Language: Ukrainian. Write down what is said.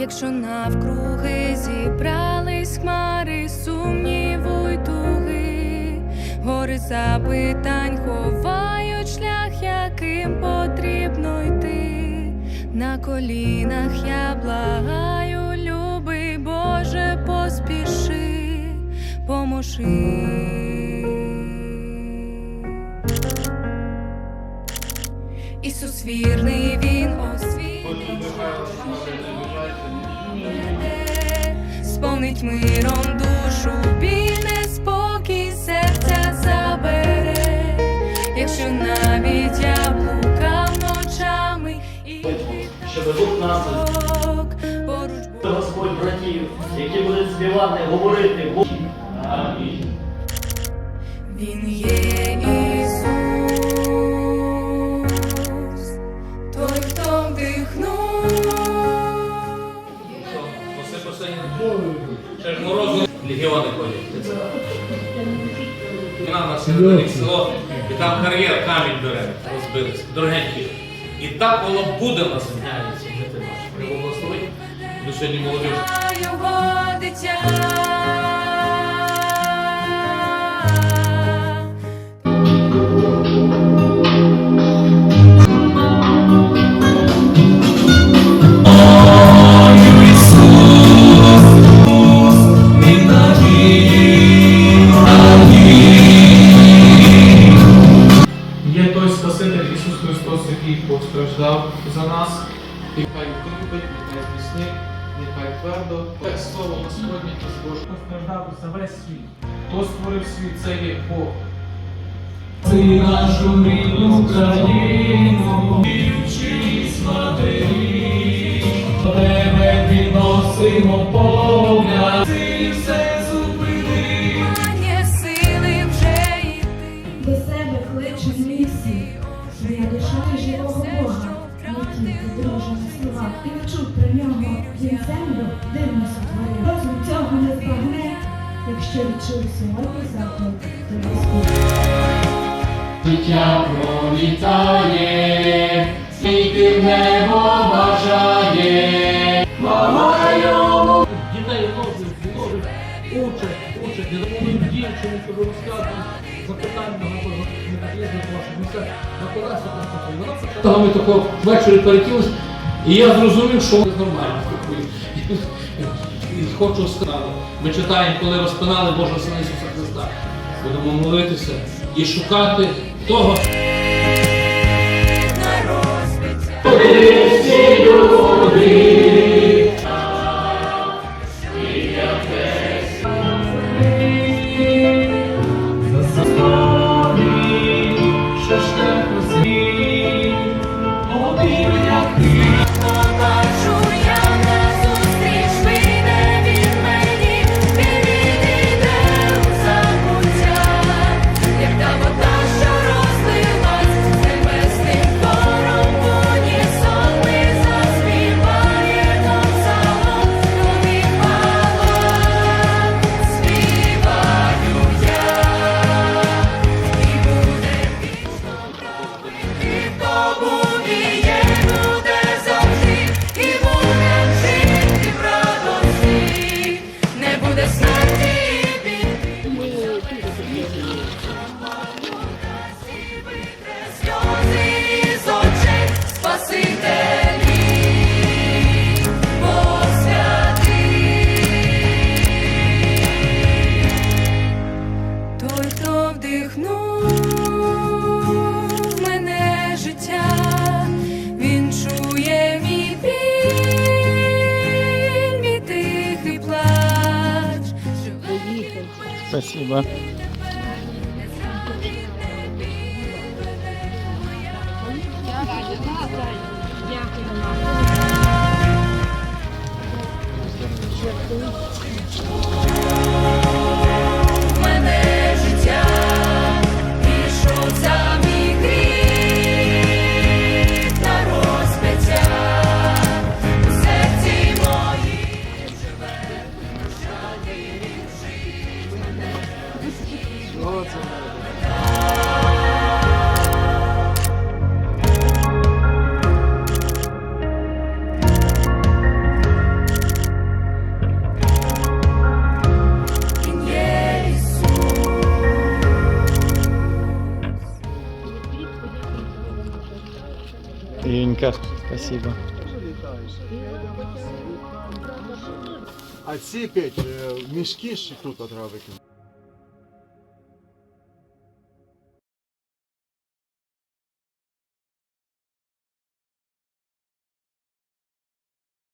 якщо навкруги зібрались хмари, сумніву й туги, гори запитань ховають шлях, яким потрібно йти. На колінах я благаю, любий Боже, поспіши, поможи. Ісус вірний, сповнить миром душу, біль неспокій серця забере, якщо навіть я блукав ночами і щоб дух нас, поруч. Господь братів, які будуть співати, говорити. Амінь. Він є Ісус, той, хто вдихнув. Оце постійно. Ще ж морозу легіони ходять. Вона на середині село, і там кар'єр камінь бере, розбилися, дорогенький. І так воно буде нас зняється жити наш. Приблагословить. Ми сьогодні молодіж. Його дитя. Твердо. Так слово Господнє і Боже постраждав за весь світ. Хто створив світ, це є Бог. Ти нашу рідну країну, дівчись матері, тебе відносимо погляд, ти все зупини. Немає сили вже йти. До себе кличе з місії, моя душа і живого Бога, не тільки друже і не чув про нього, він землю дивно сотворив. Розум цього не збагне, якщо відчув сьогодні заклик до Господа. Життя пролітає, світи в небо бажає. Мама йому Дітей носить, носить, учать, учать, не допомогуть дівчині, коли розказують колеса просто. Ми тако ввечері перекились, і я зрозумів, що нормально. І хочу сказати, ми читаємо, коли розпинали Божого Сина Ісуса Христа. Будемо молитися і шукати того. На розпиття. Побачу Спасибо. в Ладненько, спасибо. А ці п'ять е, мішки ще тут треба викинути.